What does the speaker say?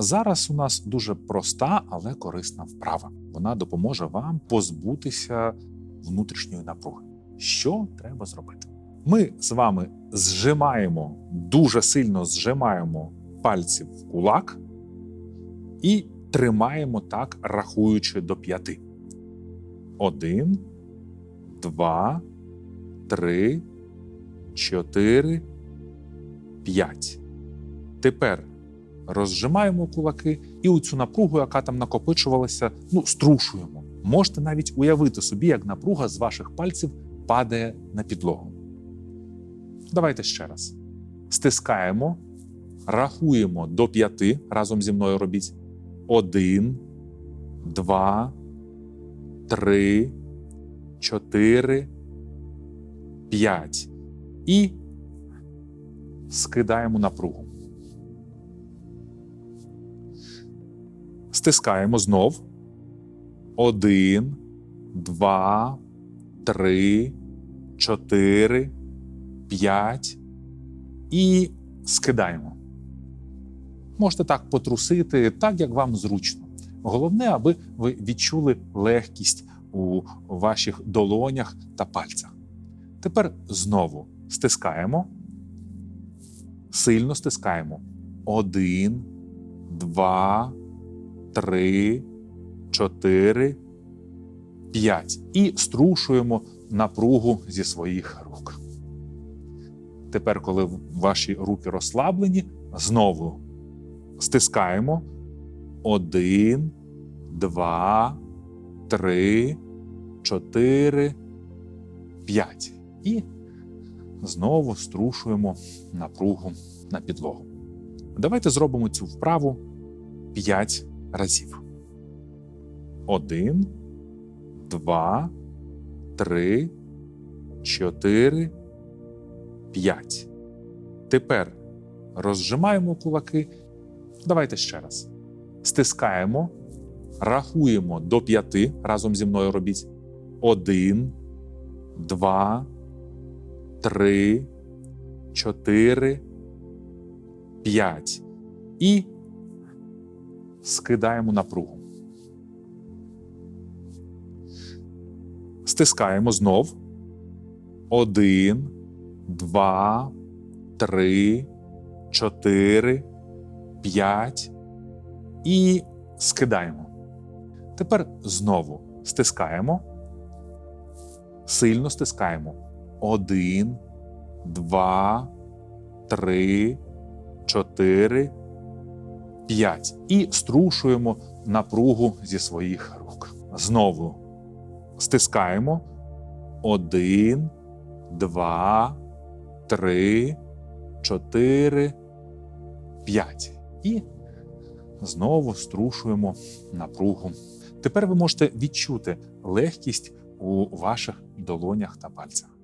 Зараз у нас дуже проста, але корисна вправа. Вона допоможе вам позбутися внутрішньої напруги. Що треба зробити? Ми з вами зжимаємо, дуже сильно зжимаємо пальці в кулак і тримаємо так, рахуючи до п'яти. Один, два, три, чотири, п'ять. Тепер розжимаємо кулаки і у цю напругу, яка там накопичувалася, ну, струшуємо. Можете навіть уявити собі, як напруга з ваших пальців падає на підлогу. Давайте ще раз. Стискаємо, рахуємо до п'яти. Разом зі мною робіть. Один, два, три, чотири, п'ять. І скидаємо напругу. Стискаємо знов. Один, два, три, чотири, п'ять. І скидаємо. Можете так потрусити, так як вам зручно. Головне, аби ви відчули легкість у ваших долонях та пальцях. Тепер знову стискаємо, сильно стискаємо. Один, два, три, чотири, п'ять. І струшуємо напругу зі своїх рук. Тепер, коли ваші руки розслаблені, знову стискаємо. Один, два, три, чотири, п'ять. І знову струшуємо напругу на підлогу. Давайте зробимо цю вправу 5 разів. Один, два, три, чотири, п'ять. Тепер розжимаємо кулаки. Давайте ще раз. Стискаємо, рахуємо до п'яти. Разом зі мною робіть. Один, два, три, чотири, п'ять. І скидаємо напругу. Стискаємо знов. Один, два, три, чотири, п'ять. І скидаємо. Тепер знову стискаємо. Сильно стискаємо. Один, два, три, чотири, п'ять. І струшуємо напругу зі своїх рук. Знову стискаємо. Один, два, три, чотири, п'ять. І знову струшуємо напругу. Тепер ви можете відчути легкість у ваших долонях та пальцях.